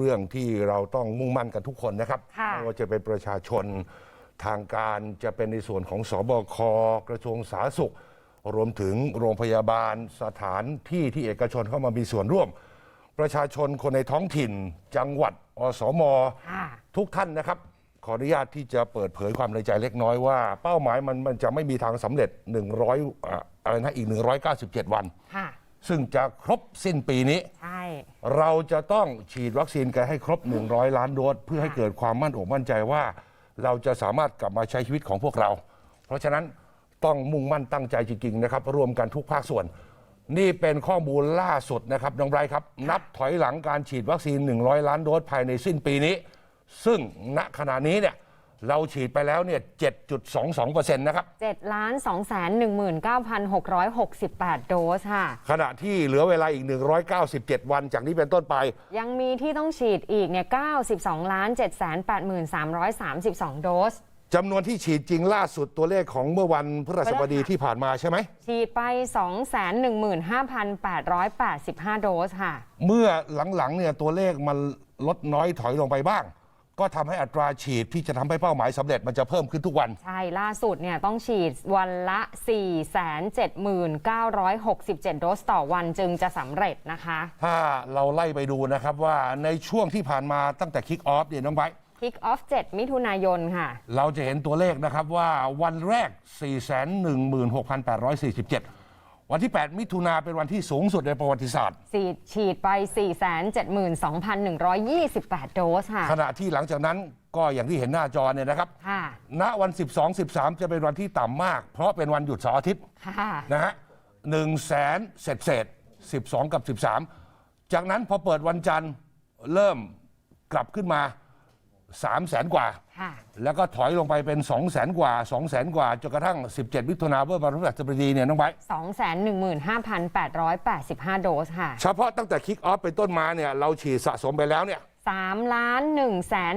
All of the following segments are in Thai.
เรื่องที่เราต้องมุ่งมั่นกันทุกคนนะครับค่ะไม่ว่าจะเป็นประชาชนทางการจะเป็นในส่วนของสบคกระทรวงสาธารณสุข รวมถึงโรงพยาบาลสถานที่ที่เอกชนเข้ามามีส่วนร่วม ประชาชนคนในท้องถิ่น จังหวัดอสมค่ะทุกท่านนะครับ ขออนุญาตที่จะเปิดเผยความในใจเล็กน้อยว่า เป้าหมายมันมันจะไม่มีทางสำเร็จ 100อะอะไรนะอีก 197 วันค่ะซึ่งจะครบสิ้นปีนี้ใช่ เราจะต้องฉีดวัคซีนกันให้ครบ 100 ล้านโดสเพื่อให้เกิดความมั่นอกมั่นใจว่า เราจะสามารถกลับมาใช้ชีวิตของพวกเรา เพราะฉะนั้นต้องมุ่งมั่นตั้งใจจริงๆนะครับรวมกันทุกภาคส่วน นี่เป็นข้อมูลล่าสุดนะครับน้องไบรท์ครับ นับถอยหลังการฉีดวัคซีน 100 ล้านโดสภายในสิ้นปีนี้ ซึ่งณขณะนี้เนี่ย เราฉีดไปแล้วเนี่ย 7.22%นะครับ 7ล้าน2แสน19,668 โดสค่ะ ขณะที่เหลือเวลาอีก 197 วันจากนี้เป็นต้นไป ยังมีที่ต้องฉีดอีกเนี่ย92ล้าน7แสน83,332 โดสจำนวนที่ฉีดจริงล่าสุดตัวเลขของเมื่อวันพฤหัสบดีที่ผ่านมาใช่ไหม ฉีดไป 215,885 โดสค่ะ เมื่อหลังๆเนี่ยตัวเลขมันลดน้อยถอยลงไปบ้าง ก็ทำให้อัตราฉีดที่จะทำให้เป้าหมายสำเร็จมันจะเพิ่มขึ้นทุกวัน ใช่ ล่าสุดเนี่ยต้องฉีดวันละ 479,967 โดสต่อวันจึงจะสำเร็จนะคะ ถ้าเราไล่ไปดูนะครับว่าในช่วงที่ผ่านมาตั้งแต่คิกออฟเนี่ยน้องไบร์ท Kick off 7 มิถุนายนค่ะ เราจะเห็นตัวเลขนะครับว่าวันแรก 416,847 วันที่ 8 มิถุนาเป็นวันที่สูงสุดในประวัติศาสตร์ ฉีดฉีดไป 472,128 โดสค่ะ ขณะที่หลังจากนั้นก็อย่างที่เห็นหน้าจอเนี่ยนะครับ ค่ะ ณวัน 12 13 จะเป็นวันที่ต่ำมาก เพราะเป็นวันหยุดเสาร์อาทิตย์ค่ะ นะฮะหนึ่งแสนเศษเศษสิบสองกับสิบสามจากนั้นพอเปิดวันจันทร์เริ่มกลับขึ้นมา สามแสนกว่า ค่ะแล้วก็ถอยลงไปเป็น2องแสนกว่า2องแสนกว่าจนกระทั่ง 17มิถุนาเมื่อวันพฤหัสบดีเนี่ยน้องไบร์ท215,885 โดสค่ะ เฉพาะตั้งแต่คิกออฟเป็นต้นมาเนี่ยเราฉีดสะสมไปแล้วเนี่ย3ล้าน1แสน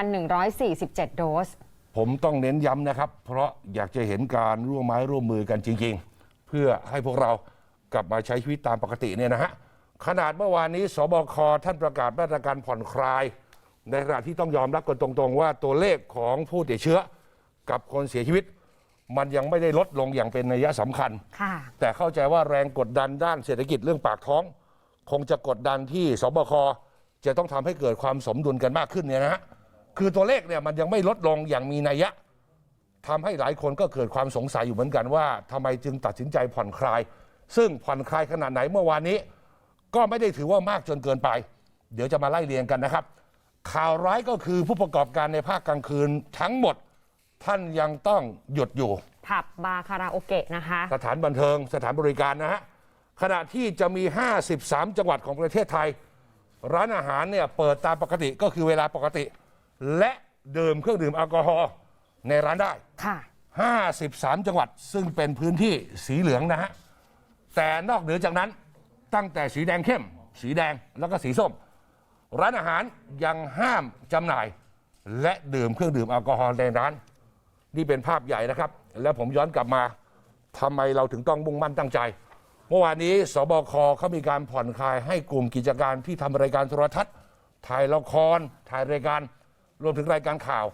19,147 โดส ผมต้องเน้นย้ำนะครับ เพราะอยากจะเห็นการร่วมไม้ร่วมมือกันจริง ๆ เพื่อให้พวกเรากลับมาใช้ชีวิตตามปกติเนี่ยนะฮะขนาดเมื่อวานนี้สบคท่านประกาศมาตรการผ่อนคลาย ในขณะที่ต้องยอมรับกันตรงๆ ว่าตัวเลขของผู้ติดเชื้อ กับคนเสียชีวิต มันยังไม่ได้ลดลงอย่างเป็นนัยสำคัญ ค่ะ แต่เข้าใจว่าแรงกดดันด้านเศรษฐกิจเรื่องปากท้อง คงจะกดดันที่สบคจะต้องทำให้เกิดความสมดุลกันมากขึ้นเนี่ยนะฮะคือตัวเลขเนี่ยมันยังไม่ลดลงอย่างมีนัยยะทำให้หลายคนก็เกิดความสงสัยอยู่เหมือนกันว่าทำไมจึงตัดสินใจผ่อนคลาย ซึ่งผ่อนคลายขนาดไหนเมื่อวานนี้ ก็ไม่ได้ถือว่ามากจนเกินไป เดี๋ยวจะมาไล่เรียงกันนะครับ ข่าวร้ายก็คือผู้ประกอบการในภาคกลางคืนทั้งหมดท่านยังต้องหยุดอยู่ ผับบาร์คาราโอเกะนะคะ สถานบันเทิงสถานบริการนะฮะขณะที่จะมี 53 จังหวัดของประเทศไทย ร้านอาหารเนี่ยเปิดตามปกติก็คือเวลาปกติ และดื่มเครื่องดื่มแอลกอฮอล์ในร้านได้ ค่ะ 53 จังหวัดซึ่งเป็นพื้นที่สีเหลืองนะฮะ แต่นอกเหนือจากนั้นตั้งแต่สีแดงเข้ม สีแดงแล้วก็สีส้ม ร้านอาหารยังห้ามจำหน่าย และดื่มเครื่องดื่มแอลกอฮอล์ในร้าน นี่เป็นภาพใหญ่นะครับ แล้วผมย้อนกลับมาทำไมเราถึงต้องมุ่งมั่นตั้งใจ เมื่อวานนี้สบคเขามีการผ่อนคลายให้กลุ่มกิจการที่ทำรายการโทรทัศน์ถ่ายละครถ่ายรายการรวมถึงรายการข่าว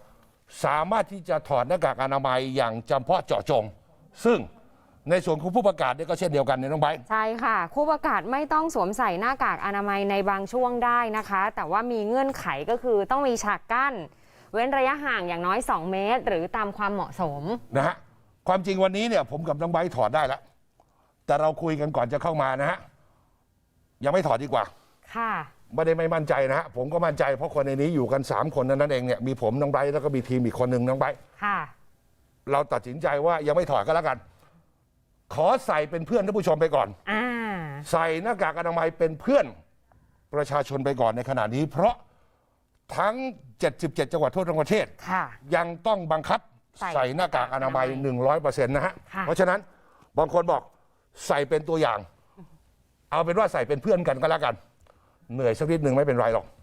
สามารถที่จะถอดหน้ากากอนามัยอย่างจำเพาะเจาะจง ซึ่ง ในส่วนของผู้ประกาศเนี่ยก็เช่นเดียวกันในยน้องไบร์ท ใช่ค่ะ ผู้ประกาศไม่ต้องสวมใส่หน้ากากอนามัยในบางช่วงได้นะคะ แต่ว่ามีเงื่อนไขก็คือต้องมีฉากกั้น เว้นระยะห่างอย่างน้อย 2 เมตร หรือตามความเหมาะสม นะฮะความจริงวันนี้เนี่ยผมกับน้องไบร์ทถอดได้แล้ว แต่เราคุยกันก่อนจะเข้ามานะฮะยังไม่ถอดดีกว่า ค่ะ ไม่ได้ไม่มั่นใจนะฮะผมก็มั่นใจเพราะคนในนี้อยู่กัน 3 คนนั้นเองเนี่ยมีผมน้องไบร์ทแล้วก็มีทีมอีกคนหนึ่งน้องไบร์ทค่ะ เราตัดสินใจว่ายังไม่ถอดก็แล้วกัน ขอใส่เป็นเพื่อนท่านผู้ชมไปก่อน อ่า ใส่หน้ากากอนามัยเป็นเพื่อนประชาชนไปก่อนในขณะนี้ เพราะทั้ง 77 จังหวัดทั่วทั้งประเทศ ค่ะ ยังต้องบังคับใส่ใส่หน้ากากอนามัย 100%นะฮะ ค่ะ เพราะฉะนั้นบางคนบอกใส่เป็นตัวอย่าง เอาเป็นว่าใส่เป็นเพื่อนกันก็แล้วกัน เหนื่อยสักนิดหนึ่งไม่เป็นไรหรอก